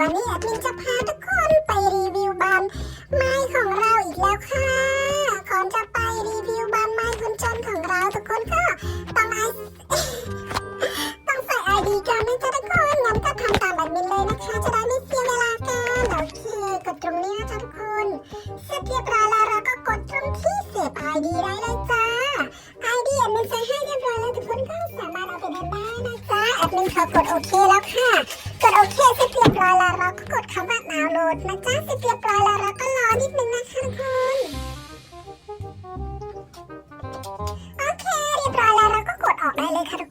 วันนี้แอดมินจะพาทุกคนไปรีวิวบานไม้ของเราอีกแล้วค่ะก่อนจะไปรีวิวบานไม้คนจนของเราทุกคนก็ต้องไอต้องใส่ไอดีกันนะจ๊ะทุกคนงั้นก็ทำตามแอดมินเลยนะคะ จะได้ไม่เสียเวลากันโอเคกดตรงนี้นะจ๊ะทุกคนเสร็จเรียบร้อยแล้วเราก็กดตรงที่เสียบไอดีได้เลย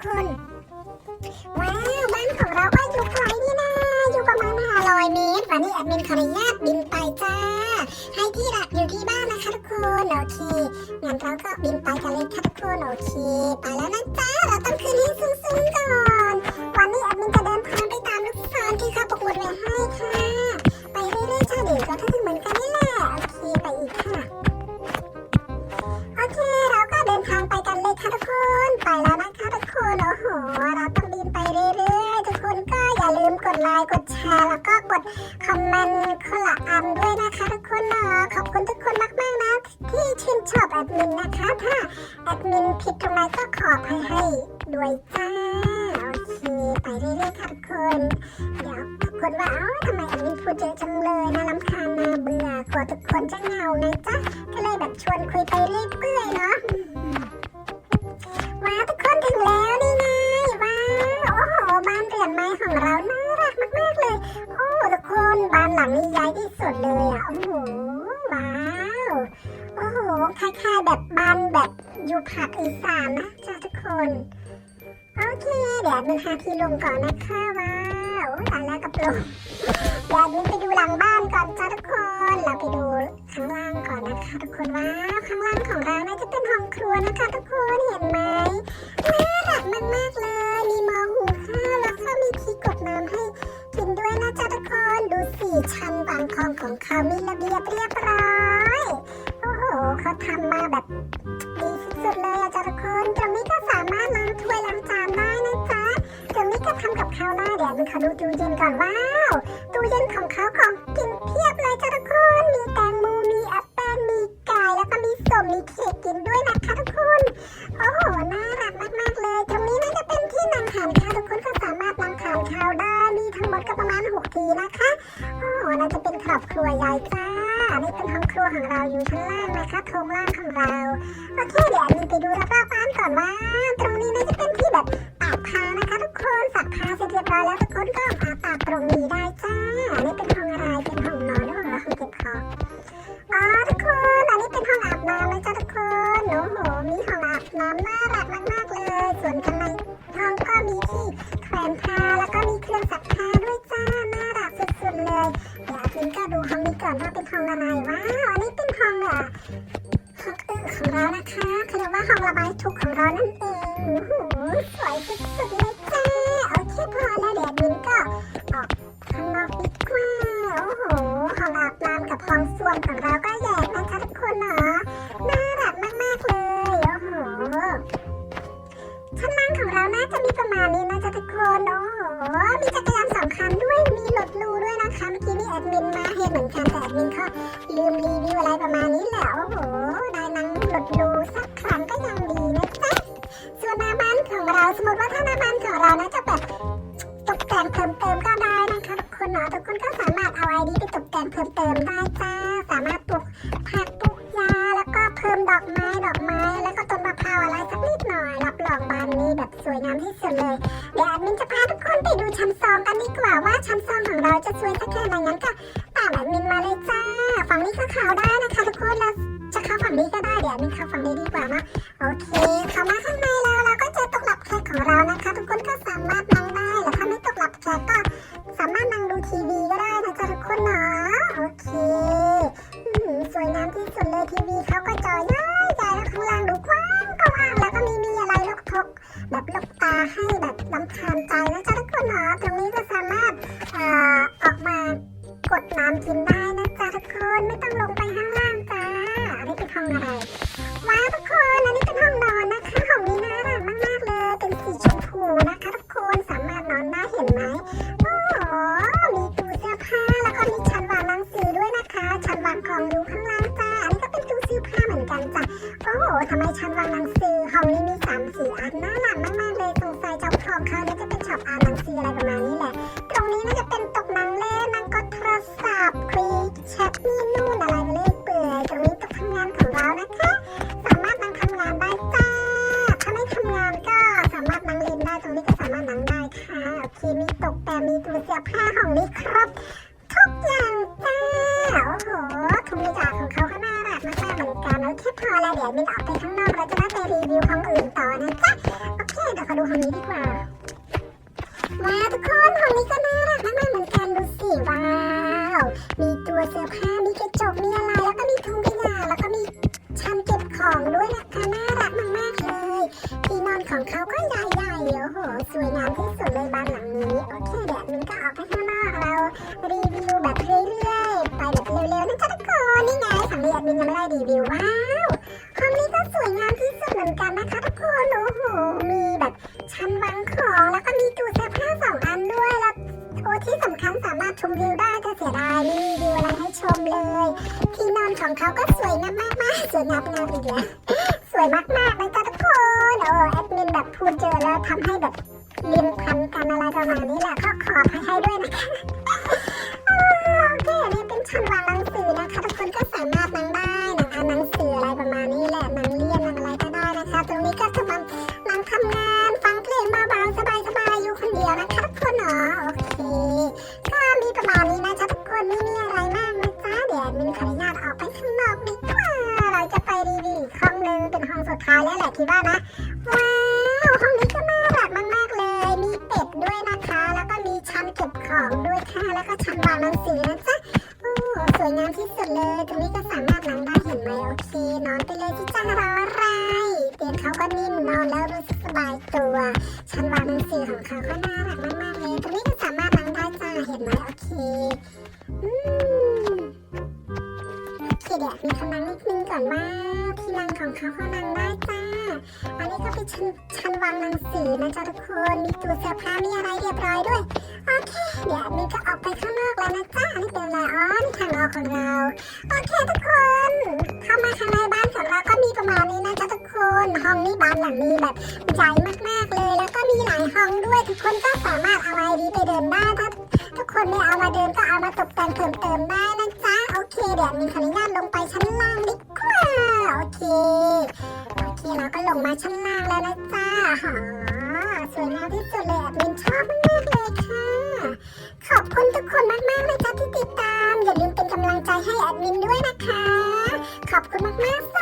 ค่ะทุกคน ว้าวบ้านของเราก็อยู่ไกลนี่นะอยู่ประมาณ500เมตรวันนี้แอดมินขออนุญาตบินไปจ้า ให้ที่รักอยู่ที่บ้านนะคะทุกคน โอเคงั้นเราก็บินไปกันเลยค่ะทุกคน โอเค ไป เราต้องบินไปเรื่อยๆ ทุกคนก็อย่าลืมกดไลค์กดแชร์แล้วก็กดคอมเมนต์คนละอันด้วยนะคะทุกคนเนาะขอบคุณทุกคนมากๆนะ ที่ชื่นชอบแอดมินนะคะ ถ้าแอดมินผิดตรงไหนก็ขออภัยให้ด้วยจ้าโอเคไปเรื่อยๆค่ะทุกคนเดี๋ยวทุกคนว่าเอ้าทำไมแอดมินพูดเยอะจังเลยน่ารำคาญน่าเบื่อกลัวทุกคนจะเหงาไงจ๊ะก็เลยแบบชวนคุยไปเรื่อย คนบ้านหลังนี้ใหญ่ที่สุดเลยอะ โอ้โห ว้าว โอ้โหคล้ายๆแบบบ้านแบบอยู่ภาคอีสานนะจ้าทุกคน โอเค เดี๋ยวมันหาที่ลงก่อนนะคะว้าวตายแล้วกับลงเดี๋ยวนี้ไปดูหลังบ้านก่อนจ้าทุกคน เราไปดูข้างล่างก่อนนะคะทุกคนว้าวข้างล่างของเราน่าจะเป็นห้องครัวนะคะทุกคนเห็นไหมน่ารักมากๆเลย ชั้นวางของของเขามีระเบียบเรียบร้อย โอ้โหเขาทำมาแบบดีสุดๆเลยอะจ้ะทุกคนตรงนี้ก็สามารถล้างถ้วยล้างจานได้นะจ๊ะตรงนี้ก็ทำกับข้าวได้เดี๋ยวมันขอดูตู้เย็นก่อนว้าวตู้เย็นของเขาของกินเพียบเลยจ้ะทุกคนมีแตงโมมีแอปเปิ้ลมีไก่แล้วก็มีส้มมีเค้กกินด้วยนะคะทุกคนโอ้โหน่ารักมากๆเลย ตรงนี้น่าจะเป็นที่นั่งทานข้าวทุกคนก็สามารถนั่งทานข้าวได้มีทั้งหมดก็ประมาณ6ทีนะคะ โอ้โหน่าจะเป็นครอบครัวใหญ่จ้านี่เป็นห้องครัวของเราอยู่ชั้นล่างนะคะโถงล่างของเรา โอเคเดี๋ยวอันนี้ไปดูรอบๆบ้านก่อนว่า ตรงนี้น่าจะเป็นที่แบบตากผ้านะคะ ทุกคนสักผ้าเสร็จเรียบร้อยแล้วทุกคนก็มาตากตรงนี้ได้ ว่าเป็นห้องอะไรว้าวอันนี้เป็นห้องอะห้องอึของเรานะคะเขาเรียกว่าห้องระบายทุกของเรานั่นเองโอ้โหสวยสุดๆเลยจ้าโอเคพอแล้วเดี๋ยวบินก็ออกข้างนอกดีกว่าโอ้โหห้องอาบน้ำกับห้องส้วมของเราก็แยกนะคะทุกคนเนาะน่ารักมากๆเลยโอ้โห ชั้นล่างของเราน่าจะมีประมาณนี้นะจ๊ะทุกคนโอ้โหมีจักรยานสองคันด้วยมีรถลูด้วยนะคะเมื่อกี้นี่แอดมินมาเห็นเหมือนกันแต่แอดมินเขาลืมรีวิวอะไรประมาณนี้แหละโอ้โห สวยงามที่สุดเลย เดี๋ยวแอดมินจะพาทุกคนไปดูชั้นซองกันดีกว่าว่าชั้นซองของเราจะสวยสักแค่ไหนงั้นก็ตามแอดมินมาเลยจ้า ฝั่งนี้ก็ขาวได้นะคะทุกคนแล้วจะเข้าฝั่งนี้ก็ได้เดี๋ยวแอดมินเข้าฝั่งนี้ดีกว่านะโอเคเข้ามาข้างในแล้วเราก็เจอตกหลับแขกของเรานะคะ ทุกคนก็สามารถมา ตากดน้ำกินได้นะจ๊ะทุกคนไม่ต้องลงไปข้างล่างจ้าอันนี้เป็นห้องอะไรว้าวทุกคนอันนี้เป็นห้องนอนนะคะห้องนี้น่ารักมากๆเลยเป็นสีชมพูนะคะทุกคนสามารถนอนได้เห็นไหมโอ้โหมีตู้เสื้อผ้าแล้วก็มีชั้นวางหนังสือด้วยนะคะชั้นวางของอยู่ข้างล่างจ้าอันนี้ก็เป็นตู้เสื้อผ้าเหมือนกันจ้ะโอ้โหทำไมชั้นวางหนังสือ นอนของเขาก็ใหญ่โอ้โห สวยงามที่สุดเลยบ้านหลังนี้ โอเคเดี๋ยวมินก็ออกไปข้างนอกเรารีวิวแบบเรื่อยๆ ไปแบบเร็วๆนะจ๊ะทุกคนนี่ไงฝั่งนี้แอดมินยังไม่ได้รีวิวว้าวห้องนี้ก็สวยงามที่สุดเหมือนกันนะคะทุกคนโอ้โห มีแบบชั้นวางของแล้วก็มีตู้เสื้อผ้าสองอันด้วยแล้วโอ้ที่สำคัญสามารถชมวิวได้แต่เสียดายไม่มีวิวอะไรให้ชมเลย ที่นอนของเขาก็สวยงามมากๆสวยงามงามอีกแล้วสวยมากๆ พูดเจอแล้วทำให้แบบลิมพันกันอะไรประมาณนี้แหละก็ขอภัยให้ด้วยนะคะโอเคอันนี่เป็นชั้นวางหนังสือนะคะทุกคนก็สามารถนั่งได้นั่งอ่านหนังสืออะไรประมาณนี้แหละนั่งเรียนนั่งอะไรก็ได้นะคะ ตรงนี้ก็สำหรับนั่งทำงานฟังเพลงเบาๆสบายๆอยู่คนเดียวนะคะทุกคนเนาะโอเคก็มีประมาณนี้นะจ๊ะทุกคนไม่มีอะไรมากนะจ๊ะเดี๋ยวมินขออนุญาตออกไปข้างนอกดีกว่าเราจะไปรีวิวห้องนึงเป็นห้องสุดท้ายแล้วแหละคิดว่านะว้า ค่ะแล้วก็ชั้นวางหนังสือนะจ๊ะโอ้สวยงามที่สุดเลย ตรงนี้ก็สามารถนั่งได้เห็นไหมโอเคนอนไปเลยที่จ้ารออะไรเตียงเขาก็นิ่มนอนแล้วรู้สึกสบายตัวชั้นวางหนังสือของเขาก็น่ารักมากๆเลยตรงนี้ก็สามารถนั่งได้จ้าเห็นไหมโอเคอืมโอเคเดี๋ยวมีคำนั่งนิดนึงก่อนว่าที่นั่งของเขาเขานั่งได้จ้าอั นนี้ก็เป็นชั้นชั้นวางหนังสือนะจ๊ะทุกคน มีตู้เสื้อผ้ามีอะไรเรียบร้อยด้วย โอเค เดี๋ยวมีก็ออกไปข้างนอกแล้วนะจ้านนี้เป็นอะไรอ๋อนี่ทางออกของเรา โอเคทุกคน เข้ามาข้างในบ้านของเราก็มีประมาณนี้นะจ๊ะทุกคน ห้องนี้บ้านหลังนี้แบบใหญ่มากๆเลย แล้วก็มีหลายห้องด้วย ทุกคนก็สามารถเอาไอดีไปเดินได้ถ้าทุกคนไม่เอามาเดินก็เอามาตกแต่งเพิ่มเติมได้นะจ๊ะ โอเค เดี๋ยวมีขออนุญาตลงไปชั้นล่างดี มาชั้นล่างแล้วนะจ้าหอสวยงามที่สุดเลยแอดมินชอบมากๆเลยค่ะ ขอบคุณทุกคนมากๆเลยจ้าที่ติดตาม อย่าลืมเป็นกำลังใจให้แอดมินด้วยนะคะ ขอบคุณมากๆ